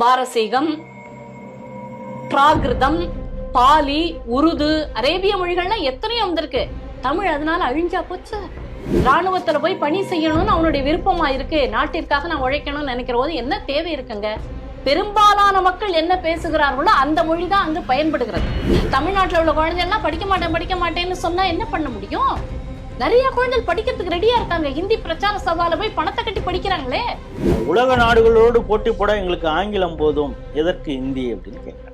பாரசீகம் பிராகிருதம் poly Urdu அரேபிய மொழிகள்லாம் எத்தனையோ வந்திருக்கு. தமிழ் அதனால அழிஞ்சா போச்சு. ராணுவத்துல போய் பணி செய்யணும்னு அவனுடைய விருப்பமா இருக்கு. நாட்டிற்காக நான் உழைக்கணும்னு நினைக்கிற போது என்ன தேவை இருக்குங்க? பெரும்பாலான மக்கள் என்ன பேசுகிறார்களோ அந்த மொழி தான் அங்கு பயன்படுகிறது. தமிழ்நாட்டில் உள்ள குழந்தைகள்லாம் படிக்க மாட்டேன் படிக்க மாட்டேன்னு சொன்னா என்ன பண்ண முடியும்? நிறைய குழந்தைகள் படிக்கிறதுக்கு ரெடியா இருக்காங்க. ஹிந்தி பிரச்சார சபால போய் பணத்தை கட்டி படிக்கிறாங்களே. உலக நாடுகளோடு போட்டி போட எங்களுக்கு ஆங்கிலம் போதும். எதற்கு ஹிந்தி அப்படின்னு கேட்குறேன்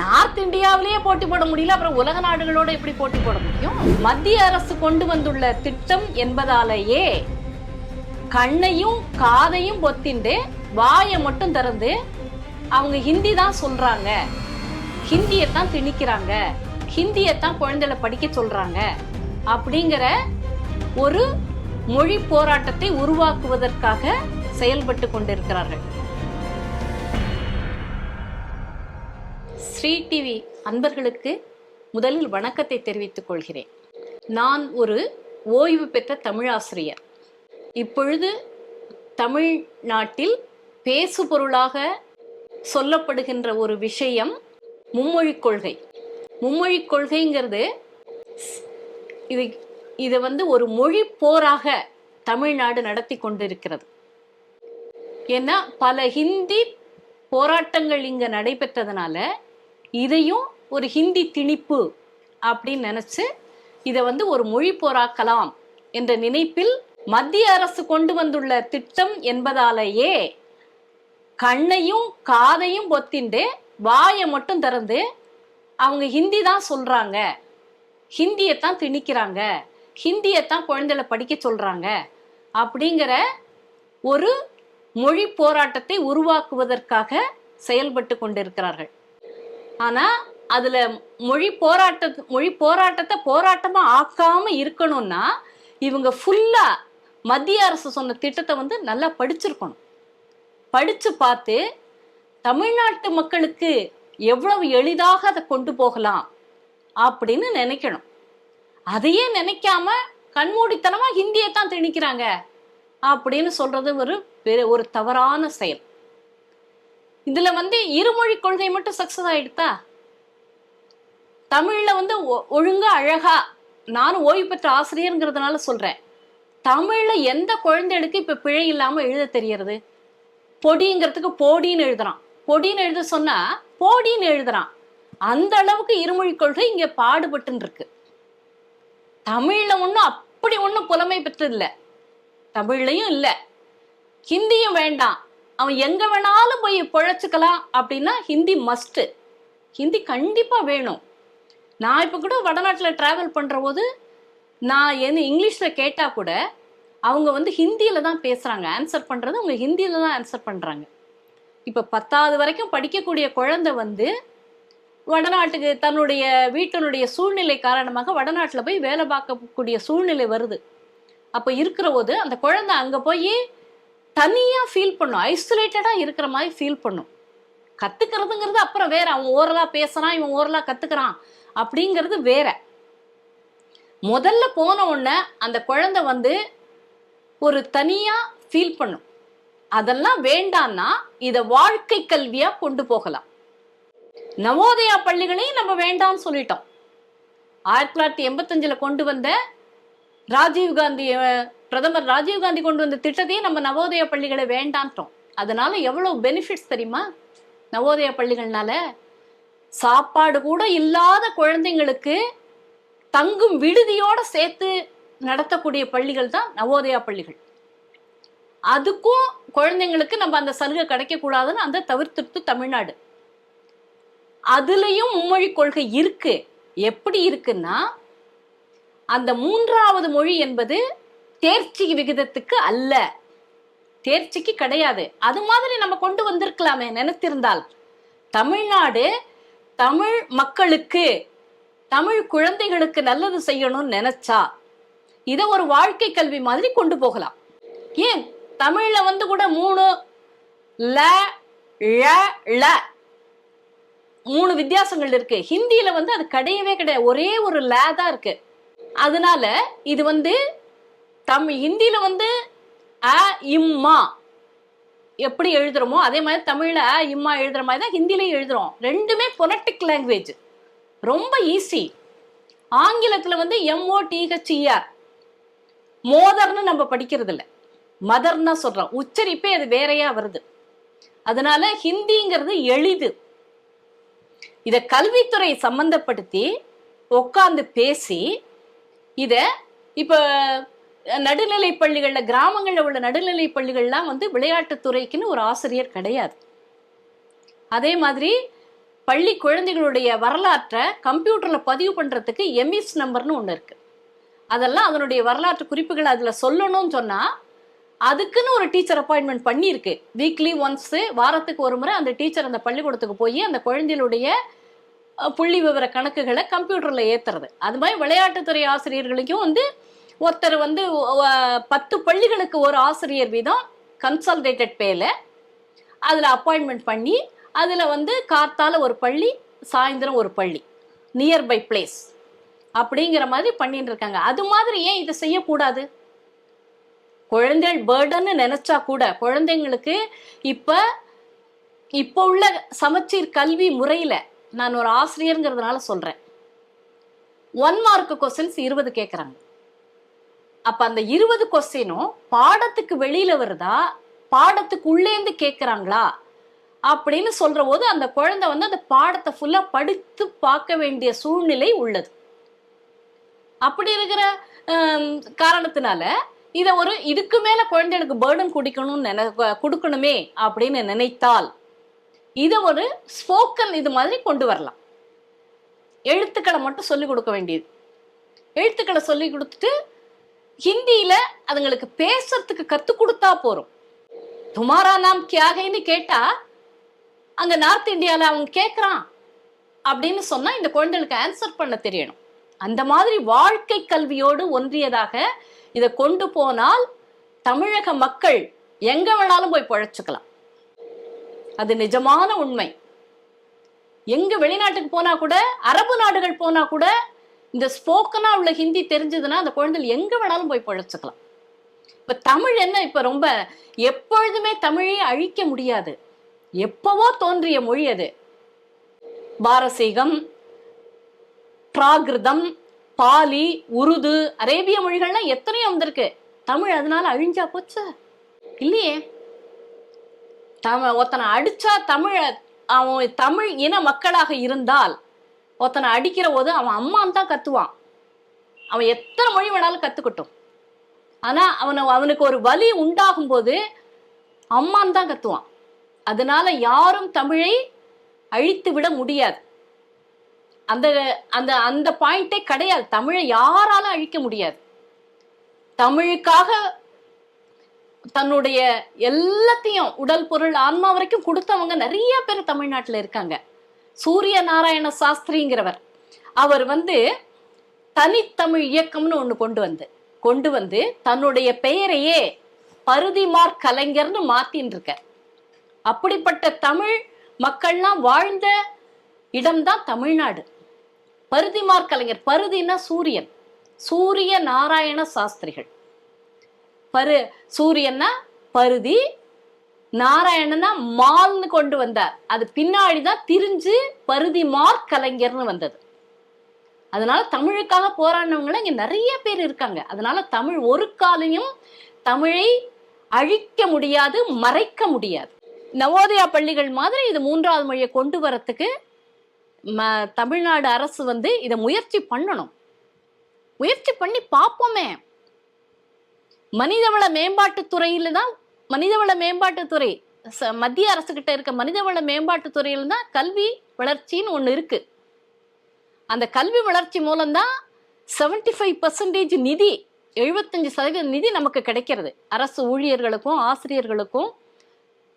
நார்த் இந்தியாவிலேயே போட்டி போட முடியல. அப்புறம் உலக நாடுகளோட எப்படி போட்டி போட முடியும்? மத்திய அரசு கொண்டு வந்துள்ள திட்டம் என்பதாலேயே கண்ணையும் காதையும் பொத்திண்டு வாயை மட்டும் திறந்து அவங்க ஹிந்தி தான் சொல்றாங்க. ஹிந்தியை தான் திணிக்கிறாங்க. ஹிந்தியை தான் குழந்தைகளை படிக்க சொல்றாங்க. அப்படிங்கிற ஒரு மொழி போராட்டத்தை உருவாக்குவதற்காக செயல்பட்டு கொண்டிருக்கிறார்கள். ஸ்ரீ டிவி அன்பர்களுக்கு முதலில் வணக்கத்தை தெரிவித்துக் கொள்கிறேன். நான் ஒரு ஓய்வு பெற்ற தமிழாசிரியர். இப்பொழுது தமிழ்நாட்டில் பேசு பொருளாக சொல்லப்படுகின்ற ஒரு விஷயம் மும்மொழிக் கொள்கை. மும்மொழிக் கொள்கைங்கிறது இது இதை வந்து ஒரு மொழி போராக தமிழ்நாடு நடத்தி கொண்டிருக்கிறது. ஏன்னா பல ஹிந்தி போராட்டங்கள் இங்க நடைபெற்றதுனால இதையும் ஒரு ஹிந்தி திணிப்பு அப்படின்னு நினைச்சு இதை வந்து ஒரு மொழி போராக்கலாம் என்ற நினைப்பில் மத்திய அரசு கொண்டு வந்துள்ள திட்டம் என்பதாலேயே கண்ணையும் காதையும் பொத்திண்டு வாயை மட்டும் திறந்து அவங்க ஹிந்தி தான் சொல்றாங்க. ஹிந்தியை தான் திணிக்கிறாங்க. ஹிந்தியை தான் குழந்தைகளை படிக்க சொல்கிறாங்க அப்படிங்கிற ஒரு மொழி போராட்டத்தை உருவாக்குவதற்காக செயல்பட்டு கொண்டிருக்கிறார்கள். ஆனால் அதில் மொழி போராட்ட மொழி போராட்டத்தை போராட்டமாக ஆக்காம இருக்கணும்னா இவங்க ஃபுல்லாக மத்திய அரசு சொன்ன திட்டத்தை வந்து நல்லா படிச்சிருக்கணும். படித்து பார்த்து தமிழ்நாட்டு மக்களுக்கு எவ்வளவு எளிதாக அதை கொண்டு போகலாம். அப்படின்னு நினைக்கணும். அதையே நினைக்காம கண்மூடித்தனமா ஹிந்தியை தான் திணிக்கிறாங்க அப்படின்னு சொல்றது ஒரு ஒரு தவறான செயல். இதுல வந்து இருமொழி கொள்கை மட்டும் சக்சஸ் ஆயிடுதா தமிழ்ல வந்து ஒ- ஒழுங்கா அழகா நானும் ஓய்வு பெற்ற ஆசிரியருங்கிறதுனால சொல்றேன். தமிழ்ல எந்த குழந்தைகளுக்கு இப்ப பிழை இல்லாம எழுத தெரியறது? பொடிங்கிறதுக்கு போடின்னு எழுதுறான். பொடின்னு எழுத சொன்னா போடின்னு எழுதுறான். அந்த அளவுக்கு இருமொழி கொள்கை இங்க பாடுபட்டு இருக்கு தமிழ்ல ஒன்றும் அப்படி ஒன்றும் புலமை பெற்று இல்லை தமிழ்லையும் இல்லை. ஹிந்தியும் வேண்டாம். அவன் எங்க வேணாலும் போய் பொழைச்சிக்கலாம் அப்படின்னா ஹிந்தி மஸ்ட்டு ஹிந்தி கண்டிப்பா வேணும். நான் இப்போ கூட வடநாட்டில் ட்ராவல் பண்ணுற போது நான் என்ன இங்கிலீஷில் கேட்டால் கூட அவங்க வந்து ஹிந்தியில் தான் பேசுகிறாங்க ஆன்சர் பண்ணுறது அவங்க ஹிந்தியில் தான் ஆன்சர் பண்ணுறாங்க இப்போ பத்தாவது வரைக்கும் படிக்கக்கூடிய குழந்தை வந்து வடநாட்டுக்கு தன்னுடைய வீட்டினுடைய சூழ்நிலை காரணமாக வடநாட்டில் போய் வேலை பார்க்கக்கூடிய சூழ்நிலை வருது. அப்போ இருக்கிற போது அந்த குழந்தை அங்கே போய் தனியாக ஃபீல் பண்ணும். ஐசோலேட்டடாக இருக்கிற மாதிரி ஃபீல் பண்ணும். கற்றுக்கிறதுங்கிறது அப்புறம் வேற. அவன் ஓரலாக பேசுகிறான் இவன் ஓரலாக கற்றுக்கிறான் அப்படிங்கிறது வேற. முதல்ல போன உடனே அந்த குழந்தை வந்து ஒரு தனியாக ஃபீல் பண்ணும். அதெல்லாம் வேண்டான்னா இதை வாழ்க்கை கல்வியாக கொண்டு போகலாம். நவோதயா பள்ளிகளையும் நம்ம வேண்டாம்னு சொல்லிட்டோம். ஆயிரத்தி தொள்ளாயிரத்தி எண்பத்தஞ்சில் கொண்டு வந்த ராஜீவ்காந்தி பிரதமர் ராஜீவ் காந்தி கொண்டு வந்த திட்டத்தையும் நம்ம நவோதயா பள்ளிகளை வேண்டான்ட்டோம் அதனால எவ்வளவு பெனிஃபிட்ஸ் தெரியுமா? நவோதயா பள்ளிகள்னால சாப்பாடு கூட இல்லாத குழந்தைங்களுக்கு தங்கும் விடுதியோட சேர்த்து நடத்தக்கூடிய பள்ளிகள் தான் நவோதயா பள்ளிகள். அதுக்கும் குழந்தைங்களுக்கு நம்ம அந்த சலுகை கிடைக்க கூடாதுன்னு அந்த தவிர்த்துட்டு தமிழ்நாடு. அதுலயும் மும்மொழி கொள்கை இருக்கு. எப்படி இருக்குன்னா அந்த மூன்றாவது மொழி என்பது தேர்ச்சி விகிதத்துக்கு அல்ல. தேர்ச்சிக்கு கிடையாது. அது மாதிரி நம்ம கொண்டு வந்திருக்கலாமே நினைத்திருந்தால். தமிழ்நாடு தமிழ் மக்களுக்கு தமிழ் குழந்தைகளுக்கு நல்லது செய்யணும்னு நினைச்சா இதை ஒரு வாழ்க்கை கல்வி மாதிரி கொண்டு போகலாம். ஏன்? தமிழ்ல வந்து கூட மூணு ல ழ ள மூணு வித்தியாசங்கள் இருக்கு. ஹிந்தியில வந்து அது கிடையவே கிடையாது. ஒரே ஒரு லே தான் இருக்கு. அதனால இது வந்து தமிழ் ஹிந்தியில வந்து அ இம்மா எப்படி எழுதுறோமோ அதே மாதிரி தமிழ்ல அ, இம்மா எழுதுற மாதிரி தான் ஹிந்திலையும் எழுதுறோம். ரெண்டுமே பொனட்டிக் லாங்குவேஜ் ரொம்ப ஈஸி ஆங்கிலத்துல வந்து எம்ஓ டிஹெச்இஆர் மோதர்னு நம்ம படிக்கிறது இல்லை. மதர்னா சொல்றோம். உச்சரிப்பே அது வேறையா வருது. அதனால ஹிந்திங்கிறது எளிது. இதை கல்வித்துறை சம்பந்தப்படுத்தி உட்காந்து பேசி இதை இப்போ நடுநிலை பள்ளிகளில் கிராமங்களில் உள்ள நடுநிலை பள்ளிகள்லாம் வந்து விளையாட்டுத்துறைக்குன்னு ஒரு ஆசிரியர் கிடையாது. அதே மாதிரி பள்ளி குழந்தைகளுடைய வரலாற்றை கம்ப்யூட்டரில் பதிவு பண்ணுறதுக்கு எம்இஸ் நம்பர்னு ஒன்று இருக்குது அதெல்லாம் அதனுடைய வரலாற்று குறிப்புகள் அதில் சொல்லணும்னு சொன்னால் அதுக்குன்னு ஒரு டீச்சர் அப்பாயின்மெண்ட் பண்ணியிருக்கு. வீக்லி ஒன்ஸ் வாரத்துக்கு ஒரு முறை அந்த டீச்சர் அந்த பள்ளிக்கூடத்துக்கு போய் அந்த குழந்தைகளுடைய புள்ளி விவர கணக்குகளை கம்ப்யூட்டர்ல ஏத்துறது. அது மாதிரி விளையாட்டுத்துறை ஆசிரியர்களுக்கும் வந்து ஒருத்தர் வந்து பத்து பள்ளிகளுக்கு ஒரு ஆசிரியர் வீதம் கன்சல்டேட்டட் பேல அதுல அப்பாயின்மெண்ட் பண்ணி அதுல வந்து கார்த்தால ஒரு பள்ளி சாயந்தரம் ஒரு பள்ளி நியர்பை பிளேஸ் அப்படிங்கிற மாதிரி பண்ணிட்டு இருக்காங்க. அது மாதிரி ஏன் இதை செய்யக்கூடாது? குழந்தைகள் பேர்டன்னு நினைச்சா கூட குழந்தைங்களுக்கு இப்ப இப்போ உள்ள சமச்சீர் கல்வி முறையில நான் ஒரு ஆசிரியருங்கிறதுனால சொல்றேன். ஒன் மார்க் கொஸ்டின்ஸ் இருபது கேட்குறாங்க அப்ப அந்த இருபது கொஸ்டினும் பாடத்துக்கு வெளியில வருதா? பாடத்துக்கு உள்ளேந்து கேட்குறாங்களா அப்படின்னு சொல்ற போது அந்த குழந்தை வந்து அந்த பாடத்தை ஃபுல்லா படித்து பார்க்க வேண்டிய சூழ்நிலை உள்ளது. அப்படி இருக்கிற காரணத்தினால இதை ஒரு இதுக்கு மேல குழந்தைகளுக்கு பேர்டன் குடிக்கணும்னு நினை கொடுக்கணுமே அப்படின்னு நினைத்தால் இதை ஒரு ஸ்போக்கன் இது மாதிரி கொண்டு வரலாம். எழுத்துக்களை மட்டும் சொல்லிக் கொடுக்க வேண்டியது. எழுத்துக்களை சொல்லி கொடுத்துட்டு ஹிந்தியில அதுங்களுக்கு பேசுறதுக்கு கத்து கொடுத்தா போறோம். துமாரா நாம் கியாகைன்னு கேட்டா அங்க நார்த் இந்தியால அவங்க கேக்குறான் அப்படின்னு சொன்னா இந்த குழந்தைகளுக்கு ஆன்சர் பண்ண தெரியணும். அந்த மாதிரி வாழ்க்கை கல்வியோடு ஒன்றியதாக இதை கொண்டு போனால் தமிழக மக்கள் எங்க வேணாலும் போய் பொழைச்சுக்கலாம். அது நிஜமான உண்மை. எங்க வெளிநாட்டுக்கு போனா கூட அரபு நாடுகள் போனா கூட இந்த ஸ்போக்கனா உள்ள ஹிந்தி தெரிஞ்சதுன்னா அந்த குழந்தைகள் எங்க வேணாலும் போய் பொழைச்சுக்கலாம். இப்ப தமிழ் என்ன இப்ப ரொம்ப எப்பொழுதுமே தமிழை அழிக்க முடியாது. எப்பவோ தோன்றிய மொழி அது. பாரசீகம் பிராகிருதம் பாலி உருது அரேபிய மொழிகள்லாம் எத்தனையோ வந்திருக்கு. தமிழ் அதனால அழிஞ்சா போச்சு? இல்லையே. தம ஒருத்தனை அடிச்சா தமிழ அவன் தமிழ் இன மக்களாக இருந்தால் ஒருத்தனை அடிக்கிற போது அவன் அம்மான்னு தான் கத்துவான். அவன் எத்தனை மொழி வேணாலும் கத்துக்கட்டும். ஆனா அவனை அவனுக்கு ஒரு வலி உண்டாகும் போது அம்மான்னு தான் கத்துவான். அதனால யாரும் தமிழை அழித்து விட முடியாது. அந்த அந்த அந்த பாயிண்டே கிடையாது. தமிழை யாராலும் அழிக்க முடியாது. தமிழுக்காக தன்னுடைய எல்லாத்தையும் உடல் பொருள் ஆன்மா வரைக்கும் கொடுத்தவங்க நிறைய பேர் தமிழ்நாட்டில் இருக்காங்க. சூரிய நாராயண சாஸ்திரிங்கிறவர். அவர் வந்து தனித்தமிழ் இயக்கம்னு ஒன்று கொண்டு வந்து கொண்டு வந்து தன்னுடைய பெயரையே பருதிமார் கலைஞர்னு மாத்தின்னு இருக்க அப்படிப்பட்ட தமிழ் மக்கள்லாம் வாழ்ந்த இடம்தான் தமிழ்நாடு. பருதிமார் கலைஞர் பருதினா சூரியன். சூரிய நாராயண சாஸ்திரிகள். பரு சூரியன்னா பருதி நாராயணனா மால்னு கொண்டு வந்தார். அது பின்னாடி தான் திரிஞ்சு பருதிமார் கலைஞர்னு வந்தது. அதனால தமிழுக்காக போராடினவங்கள இங்க நிறைய பேர் இருக்காங்க. அதனால தமிழ் ஒரு காலையும் தமிழை அழிக்க முடியாது மறைக்க முடியாது. நவோதயா பள்ளிகள் மாதிரி இது மூன்றாவது மொழியை கொண்டு வரத்துக்கு ம- தமிழ்நாடு அரசு வந்து இதை முயற்சி பண்ணணும். முயற்சி பண்ணி பார்ப்போமே. மனிதவள மேம்பாட்டுத்துறையில தான் மனிதவள மேம்பாட்டுத்துறை ச- மத்திய அரசு கிட்ட இருக்க மனிதவள மேம்பாட்டுத்துறையில தான் கல்வி வளர்ச்சின்னு ஒன்று இருக்கு. அந்த கல்வி வளர்ச்சி மூலம்தான் 75% ஃபைவ் பர்சன்டேஜ் நிதி எழுபத்தஞ்சு சதவீத நிதி நமக்கு கிடைக்கிறது. அரசு ஊழியர்களுக்கும் ஆசிரியர்களுக்கும்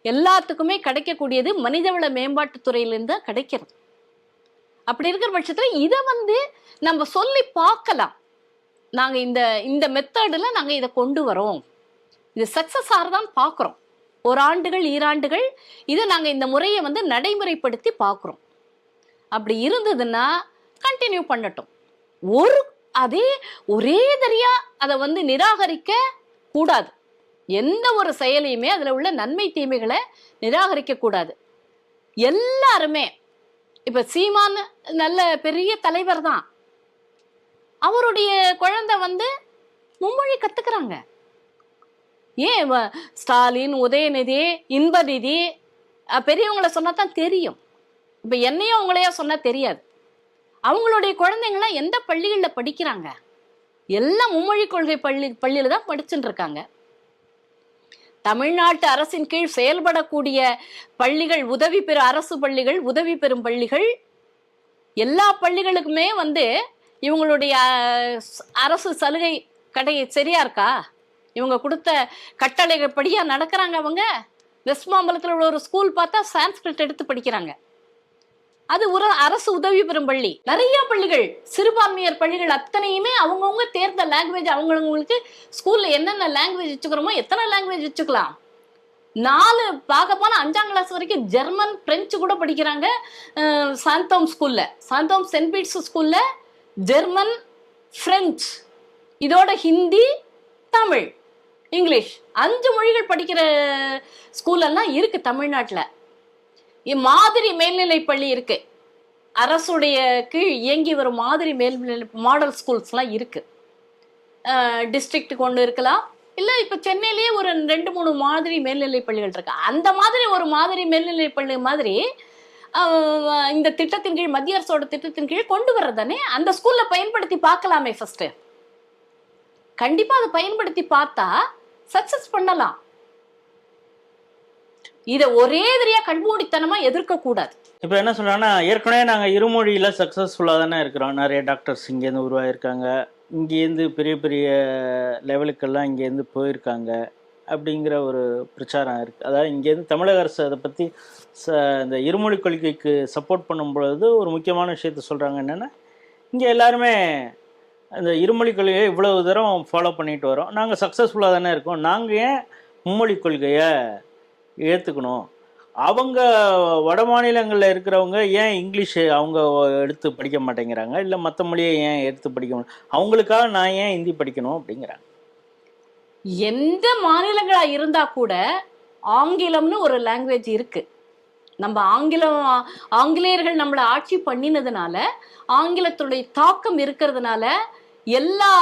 எல்லாத்துக்குமே கிடைக்கக்கூடியது மனிதவள மேம்பாட்டுத்துறையிலிருந்து தான் கிடைக்கிறது. அப்படி இருக்கிற பட்சத்துல இதை வந்து நம்ம சொல்லி பார்க்கலாம். நாங்க இந்த இந்த மெத்தடில் நாங்க இதை கொண்டு வரோம். இது சக்சஸ் ஆகிறதான் பார்க்குறோம். ஒரு ஆண்டுகள் ஈராண்டுகள் இதை நாங்கள் இந்த முறையை வந்து நடைமுறைப்படுத்தி பார்க்குறோம். அப்படி இருந்ததுன்னா கண்டினியூ பண்ணட்டும். ஒரு அதே ஒரே தரியா அதை வந்து நிராகரிக்க கூடாது. எந்த ஒரு செயலையுமே அதில் உள்ள நன்மை தீமைகளை நிராகரிக்க கூடாது. எல்லாருமே இப்ப சீமான் நல்ல பெரிய தலைவர் தான். அவருடைய குழந்தை வந்து மும்மொழி கத்துக்கிறாங்க. ஏன் ஸ்டாலின் உதயநிதி இன்பநிதி பெரியவங்களை பெரியவங்கள சொன்னா தான் தெரியும். இப்ப என்னையும் அவங்களையா சொன்னா தெரியாது. அவங்களுடைய குழந்தைங்களாம் எந்த பள்ளிகளில் படிக்கிறாங்க? எல்லாம் மும்மொழி கொள்கை பள்ளி பள்ளியில தான் படிச்சுட்டு இருக்காங்க. தமிழ்நாட்டு அரசின் கீழ் செயல்படக்கூடிய பள்ளிகள் உதவி பெறும் அரசு பள்ளிகள் உதவி பெறும் பள்ளிகள் எல்லா பள்ளிகளுக்குமே வந்து இவங்களுடைய அரசு சலுகை கடை சரியா இருக்கா? இவங்க கொடுத்த கட்டளைகள் படியா நடக்கிறாங்க அவங்க? வெஸ்ட் மாம்பலத்தில் உள்ள ஒரு ஸ்கூல் பார்த்தா சான்ஸ்கிரிட் எடுத்து படிக்கிறாங்க. அது ஒரு அரசு உதவி பெறும் பள்ளி. நிறைய பள்ளிகள் சிறுபான்மையர் பள்ளிகள் அத்தனையுமே அவங்கவுங்க தேர்ந்த லாங்குவேஜ் அவங்கவுங்களுக்கு ஸ்கூல்ல என்னென்ன லாங்குவேஜ் வச்சுக்கிறோமோ எத்தனை லாங்குவேஜ் வச்சுக்கலாம்? நாலு பார்க்க போனா அஞ்சாம் கிளாஸ் வரைக்கும் ஜெர்மன் பிரெஞ்சு கூட படிக்கிறாங்க சாந்தோம் ஸ்கூல்ல சாந்தோம் சென்ட் பீட்ஸ் ஸ்கூல்ல ஜெர்மன் பிரெஞ்சு இதோட ஹிந்தி தமிழ் இங்கிலீஷ் அஞ்சு மொழிகள் படிக்கிற ஸ்கூல் எல்லாம் இருக்கு தமிழ்நாட்டில். இம்மாதிரி மாதிரி மேல்நிலை பள்ளி இருக்கு. அரசுடைய கீழ் இயங்கி வரும் மாதிரி மேல்நிலை மாடல் ஸ்கூல்ஸ்லாம் இருக்கு. டிஸ்ட்ரிக்ட் கொண்டு இருக்கலாம். இல்லை இப்போ சென்னையிலேயே ஒரு ரெண்டு மூணு மாதிரி மேல்நிலை பள்ளிகள் இருக்கு. அந்த மாதிரி ஒரு மாதிரி மேல்நிலை பள்ளி மாதிரி இந்த திட்டத்தின் கீழ் மத்திய அரசோட திட்டத்தின் கீழ் கொண்டு வர்றதானே அந்த ஸ்கூல்ல பயன்படுத்தி பார்க்கலாமே ஃபர்ஸ்ட் கண்டிப்பா அதை பயன்படுத்தி பார்த்தா சக்சஸ் பண்ணலாம். இதை ஒரே எதிரியா கண்மூடித்தனமா எதிர்க்க கூடாது. இப்போ என்ன சொல்றாங்கன்னா ஏற்கனவே நாங்கள் இருமொழியில் சக்ஸஸ்ஃபுல்லாக தானே இருக்கிறோம். நிறைய டாக்டர்ஸ் இங்கேருந்து உருவாயிருக்காங்க. இங்கேருந்து பெரிய பெரிய லெவலுக்கெல்லாம் இங்கேருந்து போயிருக்காங்க அப்படிங்கிற ஒரு பிரச்சாரம் இருக்குது அதாவது இங்கேருந்து தமிழக அரசு அதை பற்றி ச இந்த இருமொழி கொள்கைக்கு சப்போர்ட் பண்ணும் பொழுது ஒரு முக்கியமான விஷயத்த சொல்கிறாங்க என்னென்னா இங்கே எல்லாருமே அந்த இருமொழி கொள்கையை இவ்வளவு தூரம் ஃபாலோ பண்ணிட்டு வரோம். நாங்கள் சக்ஸஸ்ஃபுல்லாக தானே இருக்கோம். நாங்கள் ஏன் மும்மொழி கொள்கையை ஏற்றுக்கணும் அவங்க வட மாநிலங்களில் இருக்கிறவங்க ஏன் இங்கிலீஷு அவங்க எடுத்து படிக்க மாட்டேங்கிறாங்க? இல்லை மற்ற மொழியை ஏன் எடுத்து படிக்க அவங்களுக்காக நான் ஏன் ஹிந்தி படிக்கணும் அப்படிங்கிறாங்க. எந்த மாநிலங்களாக இருந்தால் கூட ஆங்கிலம்னு ஒரு லாங்குவேஜ் இருக்குது நம்ம ஆங்கிலம் ஆங்கிலேயர்கள் நம்மளை ஆட்சி பண்ணினதுனால ஆங்கிலத்துடைய தாக்கம் இருக்கிறதுனால எல்லா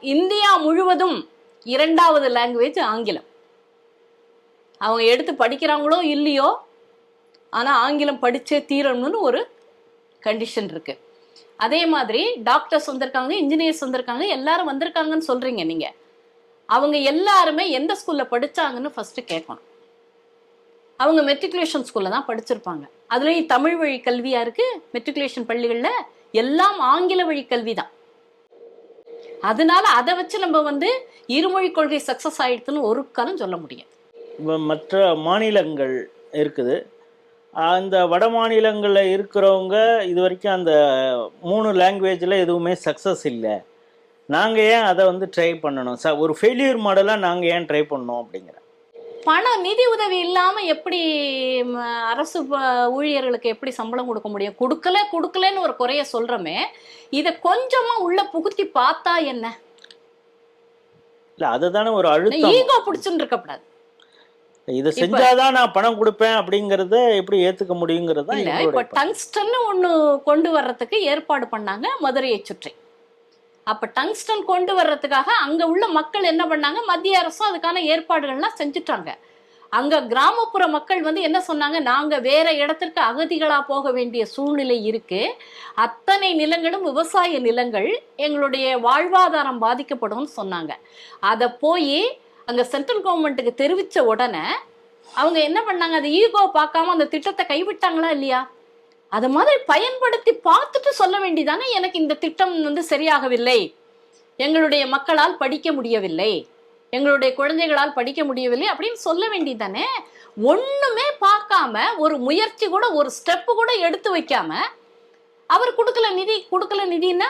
இந்தியா முழுவதும் இரண்டாவது லாங்குவேஜ் ஆங்கிலம். அவங்க எடுத்து படிக்கிறாங்களோ இல்லையோ ஆனால் ஆங்கிலம் படித்தே தீரணும்னு ஒரு கண்டிஷன் இருக்கு. அதே மாதிரி டாக்டர்ஸ் வந்திருக்காங்க இன்ஜினியர்ஸ் வந்திருக்காங்க எல்லாரும் வந்திருக்காங்கன்னு சொல்றீங்க நீங்க. அவங்க எல்லாருமே எந்த ஸ்கூல்ல படிச்சாங்கன்னு ஃபர்ஸ்ட் கேட்கணும். அவங்க மெட்ரிகுலேஷன் ஸ்கூல்ல தான் படிச்சிருப்பாங்க. அதுலேயும் தமிழ் வழி கல்வியா இருக்கு மெட்ரிகுலேஷன் பள்ளிகளில் எல்லாம் ஆங்கில வழி கல்வி தான். அதனால அதை வச்சு நம்ம வந்து இருமொழி கொள்கை சக்சஸ் ஆயிடுதுன்னு ஒரு காலம் சொல்ல முடியும். மற்ற மாநிலங்கள் இருக்குது. அந்த வட மாநிலங்களில் இருக்கிறவங்க இது வரைக்கும் அந்த மூணு லாங்குவேஜில் எதுவுமே சக்ஸஸ் இல்லை. நாங்கள் ஏன் அதை வந்து ட்ரை பண்ணணும்? ச ஒரு ஃபெயிலியர் மாடலாக நாங்கள் ஏன் ட்ரை பண்ணோம் அப்படிங்கிற. பணம் நிதி உதவி இல்லாம எப்படி அரசு ஊழியர்களுக்கு எப்படி சம்பளம் கொடுக்க முடியும்? கொடுக்கல கொடுக்கலன்னு ஒரு குறைய சொல்றோமே இத கொஞ்சமா உள்ள புகுத்தி பார்த்தா என்ன? இல்லை அதுதானே ஒரு அழுத்தம். ஈகோ பிடிச்சுன்னு இருக்கக்கூடாது இதை செஞ்சாதான் நான் பணம் கொடுப்பேன் அப்படிங்கறத எப்படி ஏத்துக்க முடியுங்கிறது இல்ல இப்ப. டங்ஸ்டன் ஒண்ணு கொண்டு வர்றதுக்கு ஏற்பாடு பண்ணாங்க மதுரையை சுற்றி. அப்ப டங்ஸ்டன் கொண்டு வர்றதுக்காக அங்க உள்ள மக்கள் என்ன பண்ணாங்க? மத்திய அரசும் அதுக்கான ஏற்பாடுகள்லாம் செஞ்சுட்டாங்க. அங்க கிராமப்புற மக்கள் வந்து என்ன சொன்னாங்க? நாங்க வேற இடத்திற்கு அகதிகளா போக வேண்டிய சூழ்நிலை இருக்கு. அத்தனை நிலங்களும் விவசாய நிலங்கள் எங்களுடைய வாழ்வாதாரம் பாதிக்கப்படும்னு சொன்னாங்க. அதை போய் அங்க சென்ட்ரல் கவர்மெண்ட்டுக்கு தெரிவிச்ச உடனே அவங்க என்ன பண்ணாங்க? அது ஈகோ பார்க்காம அந்த திட்டத்தை கைவிட்டாங்களா இல்லையா? அது மாதிரி பயன்படுத்தி பார்த்துட்டு சொல்ல வேண்டியதானே எனக்கு இந்த திட்டம் வந்து சரியாகவில்லை. எங்களுடைய மக்களால் படிக்க முடியவில்லை. எங்களுடைய குழந்தைகளால் படிக்க முடியவில்லை அப்படின்னு சொல்ல வேண்டியதானே ஒண்ணுமே பார்க்காம ஒரு முயற்சி கூட ஒரு ஸ்டெப்பு கூட எடுத்து வைக்காம அவர் கொடுக்கல நிதி கொடுக்கல நிதின்னா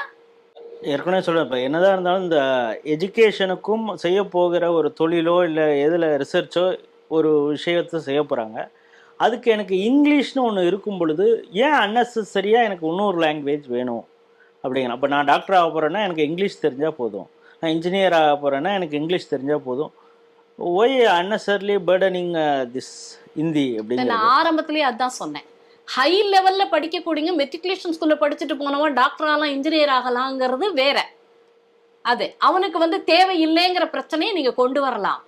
ஏற்கனவே சொல்லுவேன் இப்போ என்னதான் இருந்தாலும் இந்த எஜுகேஷனுக்கும் செய்ய போகிற ஒரு தொழிலோ இல்லை எதில் ரிசர்ச்சோ ஒரு விஷயத்தை செய்ய போகிறாங்க அதுக்கு எனக்கு இங்கிலீஷ்னு ஒன்று இருக்கும் பொழுது ஏன் அன்னெசரியாக எனக்கு இன்னொரு லாங்குவேஜ் வேணும் அப்படிங்கிற அப்போ நான் டாக்டர் ஆக போகிறேன்னா எனக்கு இங்கிலீஷ் தெரிஞ்சால் போதும். நான் இன்ஜினியர் ஆக போகிறேன்னா எனக்கு இங்கிலீஷ் தெரிஞ்சால் போதும். Why unnecessarily burdening uh, this Hindi அப்படின்னு ஆரம்பத்துலேயே அதான் சொன்னேன். ஹை லெவல்ல படிக்கக்கூடியங்க மெட்ரிகுலேஷன் ஸ்கூல்ல படிச்சுட்டு போனவன் டாக்டர் ஆகலாம் இன்ஜினியர் ஆகலாங்கிறது வேற. அது அவனுக்கு வந்து தேவை இல்லைங்கிற பிரச்சனையை நீங்க கொண்டு வரலாம்.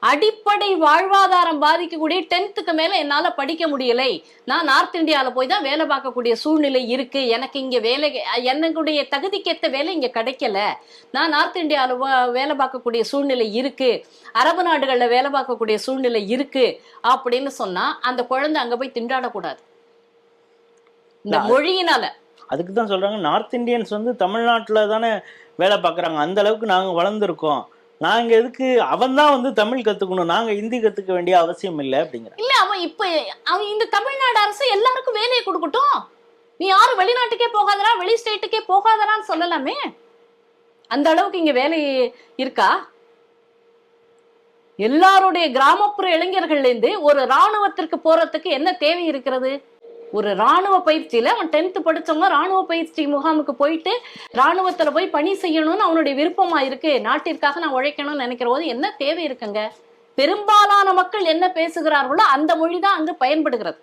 அடிப்படை வாழ்வாதாரம் பாதிக்கக்கூடிய டென்த்துக்கு மேல என்னால படிக்க முடியலை. நான் நார்த் இந்தியாவில் போய் தான் வேலை பார்க்கக்கூடிய சூழ்நிலை இருக்கு. எனக்கு இங்க வேலை என்னுடைய தகுதிக்கேத்த வேலை இங்க கிடைக்கல. நான் நார்த் இந்தியாவில் வேலை பார்க்கக்கூடிய சூழ்நிலை இருக்கு. அரபு நாடுகளில் வேலை பார்க்கக்கூடிய சூழ்நிலை இருக்கு. அப்படின்னு சொன்னா அந்த குழந்தை அங்க போய் திண்டாடக்கூடாது. இந்த மொழியினால. அதுக்கு தான் சொல்றாங்க நார்த் இந்தியன்ஸ் வந்து தமிழ்நாட்டுல தானே வேலை பார்க்குறாங்க. அந்த அளவுக்கு நாங்க வளர்ந்துருக்கோம். நாங்க எதுக்கு அவன் தான் வந்து தமிழ் கத்துக்கணும். நாங்க ஹிந்தி கத்துக்க வேண்டிய அவசியம் இல்லை அப்படிங்கிற இல்ல அவன் இப்ப அவன் இந்த தமிழ்நாடு அரசு எல்லாருக்கும் வேலையை கொடுக்கட்டும். நீ யாரும் வெளிநாட்டுக்கே போகாதடா வெளி ஸ்டேட்டுக்கே போகாதடான்னு சொல்லலாமே? அந்த அளவுக்கு இங்க வேலை இருக்கா? எல்லாருடைய கிராமப்புற இளைஞர்கள்ல இருந்து ஒரு ராணுவத்திற்கு போறதுக்கு என்ன தேவை இருக்கிறது? ஒரு ராணுவ பயிற்சியில அவன் டென்த் படிச்சவங்க ராணுவ பயிற்சி முகாமுக்கு போயிட்டு ராணுவத்துல போய் பணி செய்யணும்னு அவனுடைய விருப்பமா இருக்கு. நாட்டிற்காக நான் உழைக்கணும்னு நினைக்கிற போது என்ன தேவை இருக்குங்க? பெரும்பாலான மக்கள் என்ன பேசுகிறார்களோ அந்த மொழி தான் அங்கு பயன்படுகிறது.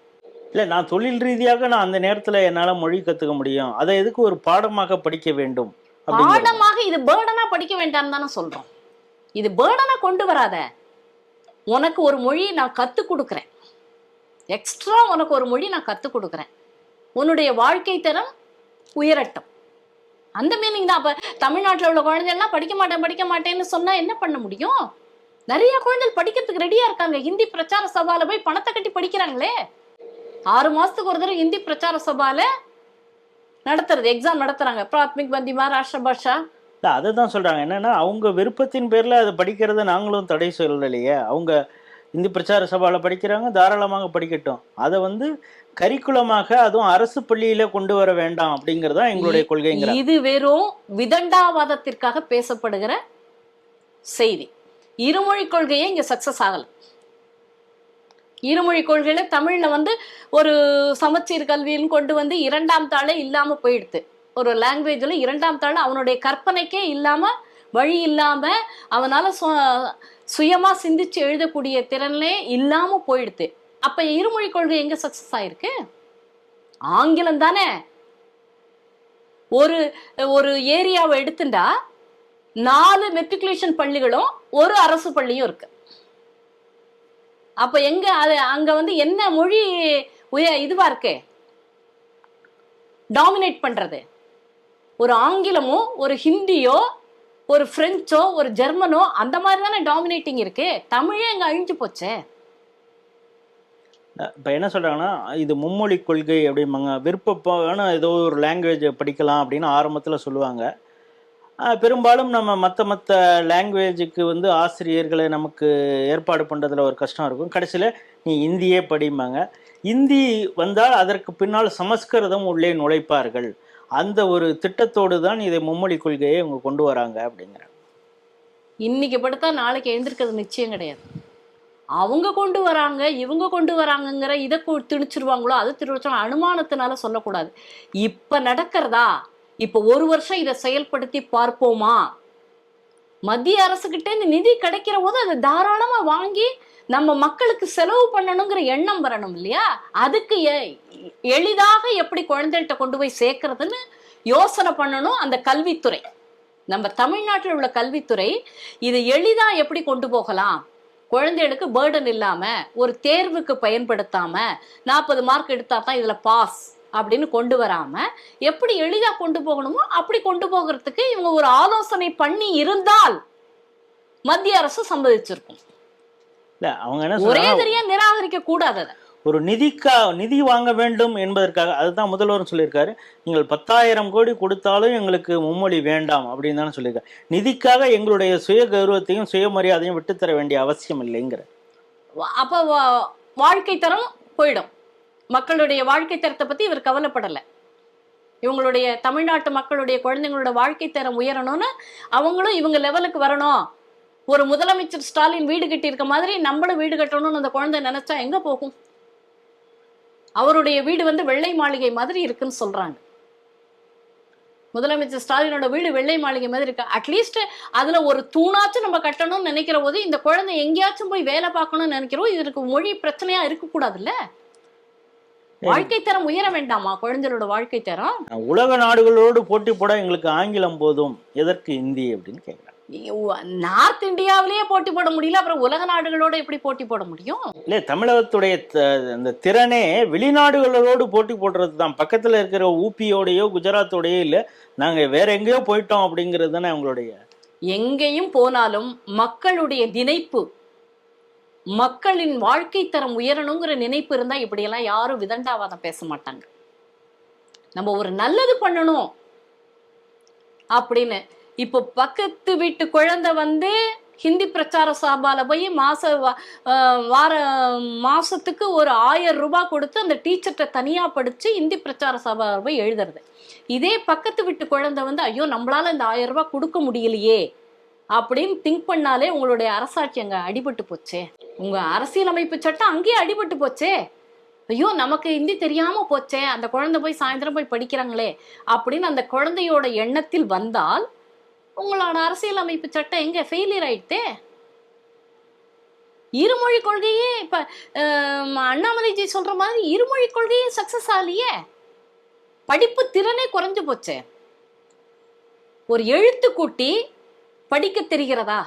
இல்லை நான் தொழில் ரீதியாக நான் அந்த நேரத்துல என்னால மொழி கத்துக்க முடியும். அதை எதுக்கு ஒரு பாடமாக படிக்க வேண்டும் பாடமாக இது பேர்டனா படிக்க வேண்டாம்னு தானே சொல்றோம். இது பேர்டனா கொண்டு வராத. உனக்கு ஒரு மொழி நான் கத்து கொடுக்குறேன். எக்ஸ்ட்ரா உனக்கு ஒரு மொழி நான் கற்றுக் கொடுக்குறேன். உன்னுடைய வாழ்க்கை தரம் உயரட்டும். அந்த மீனிங் தான். அப்போ தமிழ்நாட்டில் உள்ள குழந்தைகள்லாம் படிக்க மாட்டேன் படிக்க மாட்டேன்னு சொன்னால் என்ன பண்ண முடியும்? நிறைய குழந்தைகள் படிக்கிறதுக்கு ரெடியாக இருக்காங்க. ஹிந்தி பிரச்சார சபால போய் பணத்தை கட்டி படிக்கிறாங்களே. ஆறு மாதத்துக்கு ஒரு தடவை ஹிந்தி பிரச்சார சபால நடத்துறது எக்ஸாம் நடத்துறாங்க. பிராத்மிக் பந்திமா ராஷ்டிர பாஷா. இல்லை அதை தான் சொல்றாங்க. என்னன்னா அவங்க விருப்பத்தின் பேர்ல அதை படிக்கிறத நாங்களும் தடை சொல்லலையே. அவங்க இந்தி பிரச்சார சபால படிக்கிறாங்க தாராளமாக படிக்கட்டும். அதை வந்து கரிக்குலமாக அதுவும் அரசு பள்ளியில கொண்டு வர வேண்டாம் அப்படிங்கிறது எங்களுடைய கொள்கைங்கிற இது வெறும் விதண்டாவாதத்திற்காக பேசப்படுகிற செய்தி. இருமொழி கொள்கையே இங்க சக்சஸ் ஆகல. இருமொழி கொள்கையில தமிழ்ல வந்து ஒரு சமச்சீர் கல்வின்னு கொண்டு வந்து இரண்டாம் தாளே இல்லாம போயிடுது ஒரு லாங்குவேஜ்ல இரண்டாம் தாள் அவனுடைய கற்பனைக்கே இல்லாம வழி இல்லாம அவனால சுயமாக சுயமா சிந்திச்சு எழுதக்கூடிய திறனே இல்லாம போயிடுது. அப்ப இருமொழி கொள்கை எங்க சக்சஸ் ஆயிருக்கு? ஆங்கிலம் தானே. ஒரு ஒரு ஏரியாவை எடுத்துட்டா நாலு மெட்ரிகுலேஷன் பள்ளிகளும் ஒரு அரசு பள்ளியும் இருக்கு. அப்ப எங்க அது அங்க வந்து என்ன மொழி உய இதுவா இருக்கு? டாமினேட் பண்றது. ஒரு ஆங்கிலமோ ஒரு ஹிந்தியோ ஒரு பிரெஞ்சோ ஒரு ஜெர்மனோ அந்த மாதிரி தானே டாமினேட்டிங் இருக்கு? தமிழே அங்கே அழிஞ்சு போச்சே. இப்போ என்ன சொல்கிறாங்கன்னா இது மும்மொழி கொள்கை அப்படிம்பாங்க. விருப்பமான ஏதோ ஒரு லாங்குவேஜை படிக்கலாம் அப்படின்னு ஆரம்பத்தில் சொல்லுவாங்க. பெரும்பாலும் நம்ம மற்ற மற்ற லாங்குவேஜுக்கு வந்து ஆசிரியர்களை நமக்கு ஏற்பாடு பண்ணுறதுல ஒரு கஷ்டம் இருக்கும். கடைசியில் நீ இந்தியே படிம்பாங்க. இந்தி வந்தால் அதற்கு பின்னால் சமஸ்கிருதம் உள்ளே நுழைப்பார்கள். அந்த ஒரு திட்டத்தோடு தான் இதை மும்மொழி கொள்கையை அவங்க கொண்டு வராங்க அப்படிங்கிறாங்க. இன்னைக்கு படுத்தா நாளைக்கு எழுந்திருக்கிறது நிச்சயம் கிடையாது. அவங்க கொண்டு வராங்க இவங்க கொண்டு வராங்கங்கிற இதை திணிச்சிருவாங்களோ அது திணிச்சிரும் அனுமானத்தினால சொல்லக்கூடாது. இப்போ நடக்கிறதா? இப்போ ஒரு வருஷம் இதை செயல்படுத்தி பார்ப்போமா? மத்திய அரசுகிட்ட நிதி கிடைக்கிற போது அதை தாராளமா வாங்கி நம்ம மக்களுக்கு செலவு பண்ணணுங்கிற எண்ணம் வரணும் இல்லையா? அதுக்கு எ- எளிதாக எப்படி குழந்தைகிட்ட கொண்டு போய் சேர்க்கறதுன்னு யோசனை பண்ணணும் அந்த கல்வித்துறை. நம்ம தமிழ்நாட்டில் உள்ள கல்வித்துறை இது எளிதா எப்படி கொண்டு போகலாம்? குழந்தைகளுக்கு பேர்டன் இல்லாம ஒரு தேர்வுக்கு பயன்படுத்தாம நாற்பது மார்க் எடுத்தா தான் இதுல பாஸ் அப்படின்னு கொண்டு வராம எப்படி எளிதா கொண்டு போகணுமோ அப்படி கொண்டு போகிறதுக்கு இவங்க ஒரு ஆலோசனை பண்ணி இருந்தால் மத்திய அரசு சம்மதிச்சிருக்கும். இல்லை அவங்க என்ன ஒரே தெரியா நிராகரிக்க கூடாது ஒரு நிதிக்கா நிதி வாங்க வேண்டும் என்பதற்காக அதுதான் முதல்வரும் சொல்லியிருக்காரு. நீங்கள் பத்தாயிரம் கோடி கொடுத்தாலும் எங்களுக்கு மும்மொழி வேண்டாம் அப்படின்னு தானே சொல்லியிருக்காரு. நிதிக்காக எங்களுடைய சுய கௌரவத்தையும் சுயமரியாதையும் விட்டுத்தர வேண்டிய அவசியம் இல்லைங்கிற. அப்ப வாழ்க்கை தரம் போயிடும். மக்களுடைய வாழ்க்கை தரத்தை பத்தி இவர் கவலைப்படலை. இவங்களுடைய தமிழ்நாட்டு மக்களுடைய குழந்தைங்களோட வாழ்க்கை தரம் உயரணும்னு அவங்களும் இவங்க லெவலுக்கு வரணும். ஒரு முதலமைச்சர் ஸ்டாலின் வீடு கட்டி இருக்க மாதிரி நம்மளும் வீடு கட்டணும்னு அந்த குழந்தை நினைச்சா எங்க போகும்? அவருடைய வீடு வந்து வெள்ளை மாளிகை மாதிரி இருக்குன்னு சொல்றாங்க. முதலமைச்சர் ஸ்டாலினோட வீடு வெள்ளை மாளிகை மாதிரி இருக்கு. அட்லீஸ்ட் அதுல ஒரு தூணாச்சும் நம்ம கட்டணும்னு நினைக்கிற போது இந்த குழந்தை எங்கேயாச்சும் போய் வேலை பார்க்கணும்னு நினைக்கிறோம். இதற்கு மொழி பிரச்சனையா இருக்கக்கூடாதுல்ல? வாழ்க்கை தரம் உயர வேண்டாமா? குழந்தைகளோட வாழ்க்கை தரம்? உலக நாடுகளோடு போட்டி போட எங்களுக்கு ஆங்கிலம் போதும். எதற்கு இந்தி அப்படின்னு கேட்குறாங்க நார்த் இந்தியாவிலேயே போட்டி போட முடியல அப்புறம் உலக நாடுகளோட எப்படி போட்டி போட முடியும்? இல்லை தமிழகத்துடைய அந்த திறனே வெளிநாடுகளோடு போட்டி போடுறது தான். பக்கத்தில் இருக்கிற ஊபியோடையோ குஜராத்தோடையோ இல்லை நாங்கள் வேற எங்கேயோ போயிட்டோம் அப்படிங்கிறது தானே அவங்களுடைய எங்கேயும் போனாலும் மக்களுடைய நினைப்பு மக்களின் வாழ்க்கை தரம் உயரணுங்கிற நினைப்பு இருந்தா இப்படியெல்லாம் யாரும் விதண்டாவாதம் பேச மாட்டாங்க. நம்ம ஒரு நல்லது பண்ணணும் அப்படின்னு. இப்போ பக்கத்து வீட்டு குழந்தை வந்து ஹிந்தி பிரச்சார சபால போய் மாச வா- வார மாசத்துக்கு ஒரு ஆயிரம் ரூபாய் கொடுத்து அந்த டீச்சர்கிட்ட தனியா படிச்சு ஹிந்தி பிரச்சார சபால போய் எழுதுறது. இதே பக்கத்து வீட்டு குழந்தை வந்து ஐயோ நம்மளால இந்த ஆயிரம் ரூபாய் கொடுக்க முடியலையே. அப்படின்னு திங்க் பண்ணாலே உங்களுடைய அரசாட்சி அங்க அடிபட்டு போச்சே. உங்க அரசியலமைப்பு சட்டம் அங்கேயே அடிபட்டு போச்சே. ஐயோ நமக்கு ஹிந்தி தெரியாம போச்சே. அந்த குழந்தை போய் சாயந்தரம் போய் படிக்கிறாங்களே அப்படின்னு அந்த குழந்தையோட எண்ணத்தில் வந்தால் உங்களோட அரசியலமைப்பு சட்டம் எங்க ஃபெயிலியர் ஆயிட்டே இருமொழி கொள்கையே இப்ப அண்ணாமலைஜி சொல்ற மாதிரி இருமொழி கொள்கையே சக்சஸ் ஆகலையே. படிப்பு திறனே குறைஞ்சு போச்சே. ஒரு எழுத்து கூட்டி படிக்க தெரிகிறதா?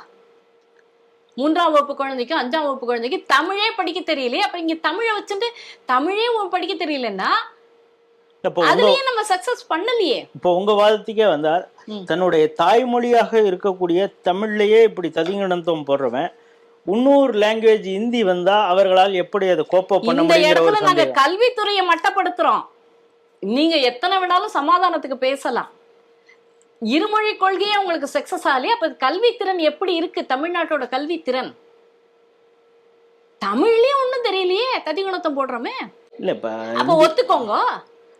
மூன்றாம் வகுப்பு குழந்தைக்கும் அஞ்சாம் வகுப்பு குழந்தைக்கு தமிழே படிக்க தெரியலையே. அப்ப இங்க தமிழை வச்சுட்டு தமிழே படிக்க தெரியலன்னா அதுலயே நம்ம சக்சஸ் பண்ணலையே. இப்போ உங்க வாதத்துக்கே வந்தால் ம். தன்னுடைய தாய்மொழியாக இருக்கக்கூடிய தமிழ்லயே இப்படி ததிங்கணத்துவம் போடுறவன். இன்னொரு லாங்குவேஜ் ஹிந்தி வந்தா அவர்களால் எப்படி அதை கோப்ப பண்ண ஒரு இடத்துல நாங்க கல்வித்துறையை மட்டப்படுத்துறோம். நீங்க எத்தனை வேணாலும் சமாதானத்துக்கு பேசலாம். இருமொழி கொள்கையே உங்களுக்கு சக்சஸ் ஆகலையே அப்ப கல்வித்திறன் எப்படி இருக்கு? தமிழ்நாட்டோட கல்வித்திறன். தமிழ்லயே ஒண்ணும் தெரியலையே. ததிகுணத்தம் போடுறோமே. இல்ல அப்ப ஒத்துக்கோங்க.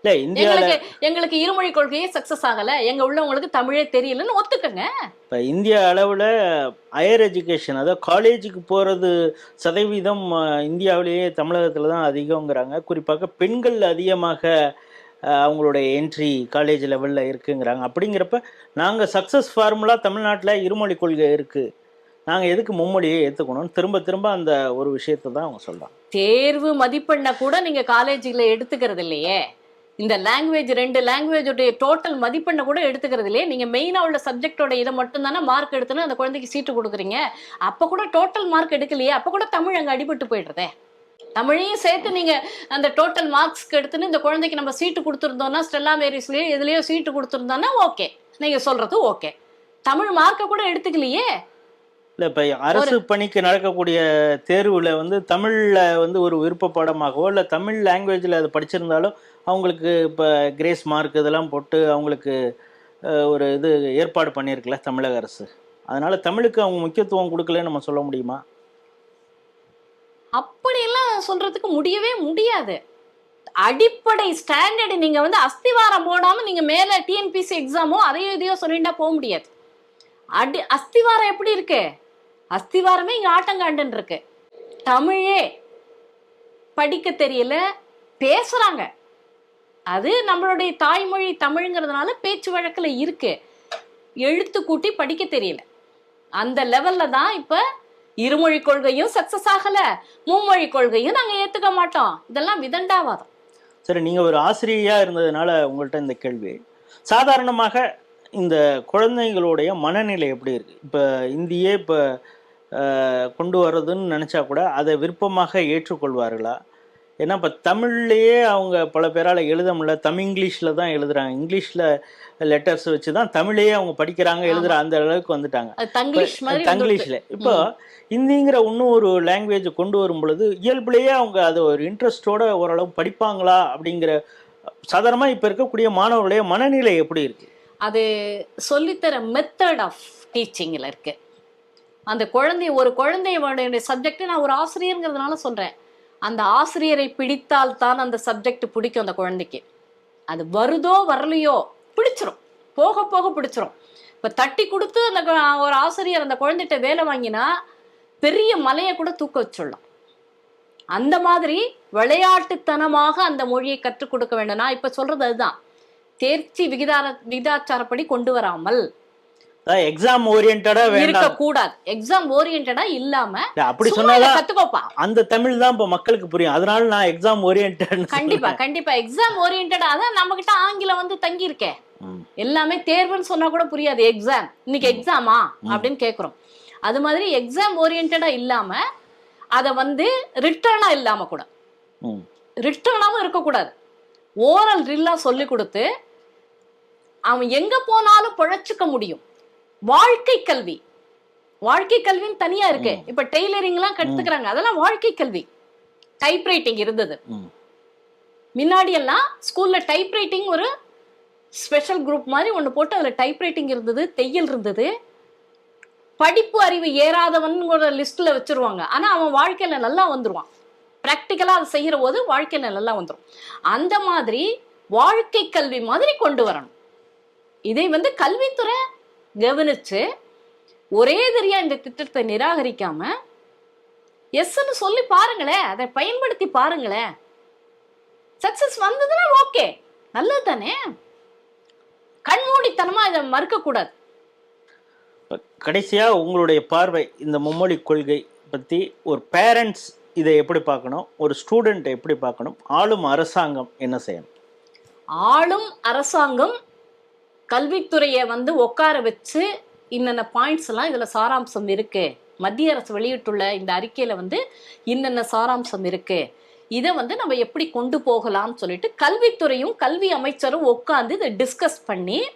எங்களுக்கு எங்களுக்கு இருமொழி கொள்கையே சக்சஸ் ஆகல. எங்க உள்ளவங்களுக்கு தமிழே தெரியலன்னு ஒத்துக்கங்க. இப்போ இந்திய அளவில் ஹையர் எஜுகேஷன் அதாவது காலேஜுக்கு போகிறது சதவீதம் இந்தியாவிலேயே தமிழகத்தில் தான் அதிகங்கிறாங்க குறிப்பாக பெண்கள் அதிகமாக அவங்களுடைய என்ட்ரி காலேஜ் லெவலில் இருக்குங்கிறாங்க. அப்படிங்கிறப்ப நாங்கள் சக்ஸஸ் ஃபார்முலா தமிழ்நாட்டில் இருமொழி கொள்கை இருக்குது நாங்கள் எதுக்கு மும்மொழியை ஏற்றுக்கணும்னு திரும்ப திரும்ப அந்த ஒரு விஷயத்தை தான் அவங்க சொல்கிறாங்க தேர்வு மதிப்பெண்ணை கூட நீங்கள் காலேஜில் எடுத்துக்கிறது இல்லையே. இந்த லாங்குவேஜ் ரெண்டு லாங்குவேஜோடைய டோட்டல் மதிப்பெண்ணை கூட எடுத்துக்கிறது இல்லையே. நீங்கள் மெயினாக உள்ள சப்ஜெக்டோட இதை மட்டும் தானே மார்க் எடுத்துன்னு அந்த குழந்தைக்கு சீட்டு கொடுக்குறீங்க. அப்போ கூட டோட்டல் மார்க் எடுக்கலையே. அப்போ கூட தமிழ் அங்கே அடிபட்டு போயிடுறதே. தமிழையும் சேர்த்து நீங்க அந்த டோட்டல் மார்க்ஸ்க்கு எடுத்துன்னு இந்த குழந்தைக்கு நம்ம சீட்டு கொடுத்துருந்தோம்னா ஸ்டெல்லா மேரிஸ்லயோ எதுலயோ சீட்டு கொடுத்துருந்தோம்னா ஓகே நீங்க சொல்றது ஓகே தமிழ் மார்க்கை கூட எடுத்துக்கலையே. இல்லை இப்போ அரசு பணிக்கு நடக்கக்கூடிய தேர்வில் வந்து தமிழில் வந்து ஒரு விருப்ப பாடமாகவோ இல்லை தமிழ் லாங்குவேஜில் அது படிச்சிருந்தாலும் அவங்களுக்கு இப்போ கிரேஸ் மார்க் இதெல்லாம் போட்டு அவங்களுக்கு ஒரு இது ஏற்பாடு பண்ணியிருக்குல்ல தமிழக அரசு. அதனால் தமிழுக்கு அவங்க முக்கியத்துவம் கொடுக்கலன்னு நம்ம சொல்ல முடியுமா? சொல்றதுக்கு முடியவே முடியாது. அடிப்படை ஸ்டாண்டர்டு நீங்க வந்து அஸ்திவாரம் போடாம நீங்க மேல டிஎன்பிசி எக்ஸாமோ அதையோ இதையோ சொல்லிட்டா போக முடியாது. அடி அஸ்திவாரம் எப்படி இருக்கு? அஸ்திவாரமே இங்க ஆட்டங்காண்டன் இருக்கு. தமிழே படிக்க தெரியல பேசுறாங்க. அது நம்மளுடைய தாய்மொழி தமிழ்ங்கிறதுனால பேச்சு வழக்குல இருக்கு. எழுத்து கூட்டி படிக்க தெரியல. அந்த லெவல்ல தான் இப்ப இருமொழி கொள்கையும் சக்சஸ் ஆகல. மும்மொழி கொள்கையும் நாங்க ஏத்துக்க மாட்டோம். இதெல்லாம் விதண்டாவாதம். சரி நீங்கள் ஒரு ஆசிரியையாக இருந்ததுனால உங்கள்கிட்ட இந்த கேள்வி. சாதாரணமாக இந்த குழந்தைங்களுடைய மனநிலை எப்படி இருக்குது இப்போ இந்தியே இப்போ கொண்டு வர்றதுன்னு நினச்சா கூட அதை விருப்பமாக ஏற்றுக்கொள்வார்களா? ஏன்னா இப்போ தமிழ்லேயே அவங்க பல பேரால் எழுத முடியல. தமிழ் இங்கிலீஷில் தான் எழுதுறாங்க. இங்கிலீஷில் லெட்டர்ஸ் வச்சு தான் தமிழையே அவங்க படிக்கிறாங்க எழுதுற அந்த அளவுக்கு வந்துட்டாங்க. தங்கிலீஷில். இப்போ இந்திங்கிற இன்னும் ஒரு லாங்குவேஜ் கொண்டு வரும் பொழுது இயல்புலேயே அவங்க அதை ஒரு இன்ட்ரெஸ்டோட ஓரளவு படிப்பாங்களா அப்படிங்கிற சாதாரணமாக இப்போ இருக்கக்கூடிய மாணவர்களுடைய மனநிலை எப்படி இருக்கு? அது சொல்லித்தர மெத்தட் ஆஃப் டீச்சிங்கில் இருக்கு. அந்த குழந்தை ஒரு குழந்தையோட சப்ஜெக்ட் நான் ஒரு ஆசிரியருங்கிறதுனால சொல்றேன். அந்த ஆசிரியரை பிடித்தால் தான் அந்த சப்ஜெக்ட் பிடிக்கும் அந்த குழந்தைக்கு. அது வருதோ வரலையோ பிடிச்சிரும். போக போக பிடிச்சிரும். இப்போ தட்டி கொடுத்து அந்த ஒரு ஆசிரியர் அந்த குழந்தைகிட்ட வேலை வாங்கினா பெரிய மலையை கூட தூக்க வச்சிடலாம். அந்த மாதிரி விளையாட்டுத்தனமாக அந்த மொழியை கற்றுக் கொடுக்க வேண்டும் நான் இப்ப சொல்றது அதுதான். தேர்ச்சி விகிதார விகிதாச்சாரப்படி கொண்டு வராமல் எக்ஸாம் ஓரியன்டா இருக்க கூடாது எக்ஸாம் ஓரியன்டா இல்லாம இல்ல, அப்படி சொன்னாதான் கத்துக்கோப்பா. அந்த தமிழ் தான் இப்ப மக்களுக்கு புரியும். அதனால நான் எக்ஸாம் ஓரியன்ட் கண்டிப்பா கண்டிப்பா. எக்ஸாம் ஓரியன்டா அதான் நம்ம கிட்ட ஆங்கிலம் வந்து தங்கி இருக்கே எல்லாமே தேர்வுன்னு சொன்னா கூட புரியாது. எக்ஸாம் இன்னைக்கு எக்ஸாமா அப்படின்னு கேக்குறோம். அது மாதிரி எக்ஸாம் ஓரியன்டா இல்லாம அத வந்து ரிட்டர்னா இல்லாம கூட. ரிட்டர்னாவும் இருக்கக்கூடாது. ஓரல் ட்ரில்லா சொல்லி கொடுத்து அவன் எங்க போனாலும் பிழைச்சுக்க முடியும். வாழ்க்கை கல்வி. வாழ்க்கை கல்வின்னு தனியா இருக்கு. இப்ப டெய்லரிங் எல்லாம் கத்துக்கிறாங்க. அதெல்லாம் வாழ்க்கை கல்வி. டைப்ரைட்டிங் இருந்தது. முன்னாடி எல்லாம் ஸ்கூல்ல டைப்ரைட்டிங் ஒரு ஸ்பெஷல் குரூப் மாதிரி ஒன்று போட்டு அதில் டைப்ரைட்டிங் இருந்தது தையல் இருந்தது. படிப்பு அறிவு ஏறாதவன் லிஸ்ட்ல வச்சிருவாங்க. ஆனா அவன் வாழ்க்கையில நல்லா வந்துருவான். ப்ராக்டிக்கலா அதை செய்யற போது வாழ்க்கையில நல்லா வந்துரும். அந்த மாதிரி வாழ்க்கை கல்வி மாதிரி கொண்டு வரணும். இதை வந்து கல்வித்துறை கவனிச்சு ஒரே தெரியா இந்த திட்டத்தை நிராகரிக்காம எஸ்ன்னு சொல்லி பாருங்களேன் அதை பயன்படுத்தி பாருங்களேன் சக்சஸ் வந்ததுன்னா ஓகே நல்லது தானே கண்மூடித்தனமா இதை மறுக்க கூடாது கடைசியா உங்களுடைய பார்வை இந்த மும்மொழி கொள்கை பத்தி ஒரு பேரண்ட்ஸ் இதை எப்படி பார்க்கணும் ஒரு ஸ்டூடெண்ட் எப்படி பார்க்கணும் ஆளும் அரசாங்கம் என்ன செய்யணும்? ஆளும் அரசாங்கம் கல்வித்துறையை வந்து உட்கார வச்சு இன்னென்ன பாயிண்ட்ஸ் எல்லாம் இதுல சாராம்சம் இருக்கு? மத்திய அரசு வெளியிட்டுள்ள இந்த அறிக்கையில வந்து இன்னென்ன சாராம்சம் இருக்கு? இதை வந்து நம்ம எப்படி கொண்டு போகலாம்னு சொல்லிட்டு கல்வித்துறையும் கல்வி அமைச்சரும் உட்காந்து இதை டிஸ்கஸ் பண்ணி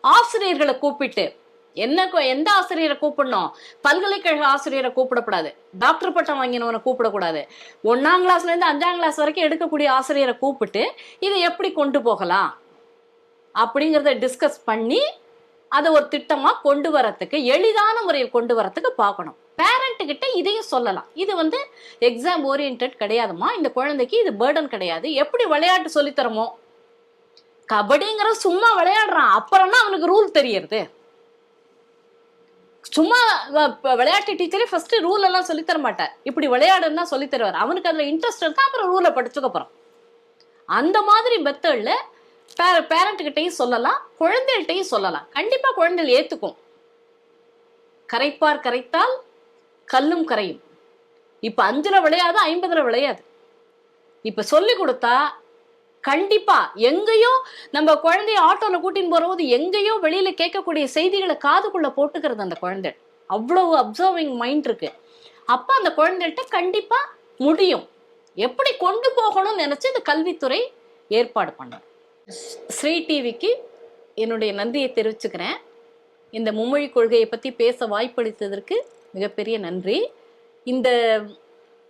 ஆசிரியர்களை கூப்பிட்டு என்ன எந்த ஆசிரியரை கூப்பிடணும்? பல்கலைக்கழக ஆசிரியரை கூப்பிடக்கூடாது. டாக்டர் பட்டம் வாங்கினவனை கூப்பிடக்கூடாது. ஒன்னாம் கிளாஸ்ல இருந்து அஞ்சாம் கிளாஸ் வரைக்கும் எடுக்கக்கூடிய ஆசிரியரை கூப்பிட்டு இதை எப்படி கொண்டு போகலாம்? அப்படிங்கிறத டிஸ்கஸ் பண்ணி அதை ஒரு திட்டமாக கொண்டு வரத்துக்கு எளிதான முறையை கொண்டு வரத்துக்கு பார்க்கணும். பேரண்ட்டுக்கிட்ட இதையும் சொல்லலாம். இது வந்து எக்ஸாம் ஓரியன்ட் கிடையாதுமா இந்த குழந்தைக்கு இது பேர்டன் கிடையாது. எப்படி விளையாட்டு சொல்லித்தரமோ கபடிங்கிற சும்மா விளையாடுறான். அப்புறம் தான் அவனுக்கு ரூல் தெரியறது. சும்மா விளையாட்டு டீச்சரே ஃபர்ஸ்ட் ரூல் எல்லாம் சொல்லித் தர மாட்டார். இப்படி விளையாடுன்னு தான் சொல்லித் தருவார். அவனுக்கு அதுல இன்ட்ரெஸ்ட் இருக்கா அப்புறம் ரூலை படிச்சுக்க போறான். அந்த மாதிரி மெத்தட்ல பேரண்ட் கிட்டையும் சொல்லலாம் குழந்தைகிட்டையும் சொல்லலாம். கண்டிப்பா குழந்தைகள் ஏத்துக்கும். கரைப்பார் கரைத்தால் கல்லும் கரையும். இப்ப அஞ்சுல விளையாது ஐம்பதுல விளையாது. இப்ப சொல்லி கொடுத்தா கண்டிப்பா எங்கேயோ நம்ம குழந்தைய ஆட்டோல கூட்டின்னு போறபோது எங்கேயோ வெளியில கேட்கக்கூடிய செய்திகளை காதுக்குள்ள போட்டுக்கிறது அந்த குழந்தை. அவ்வளவு அப்சர்விங் மைண்ட் இருக்கு. அப்ப அந்த குழந்தைகிட்ட கண்டிப்பா முடியும். எப்படி கொண்டு போகணும்னு நினைச்சு இந்த கல்வித்துறை ஏற்பாடு பண்ணணும். ஸ்ரீ டிவிக்கு என்னுடைய நன்றியை தெரிவிச்சுக்கிறேன். இந்த மும்மொழி கொள்கையை பற்றி பேச வாய்ப்பளித்ததற்கு மிகப்பெரிய நன்றி. இந்த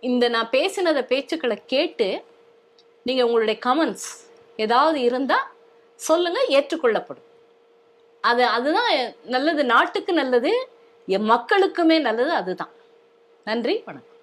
இந்த நான் பேசினத பேச்சுக்களை கேட்டு நீங்கள் உங்களுடைய கமெண்ட்ஸ் ஏதாவது இருந்தால் சொல்லுங்கள் ஏற்றுக்கொள்ளப்படும். அது அதுதான் நல்லது நாட்டுக்கு நல்லது என் மக்களுக்குமே நல்லது அதுதான். நன்றி வணக்கம்.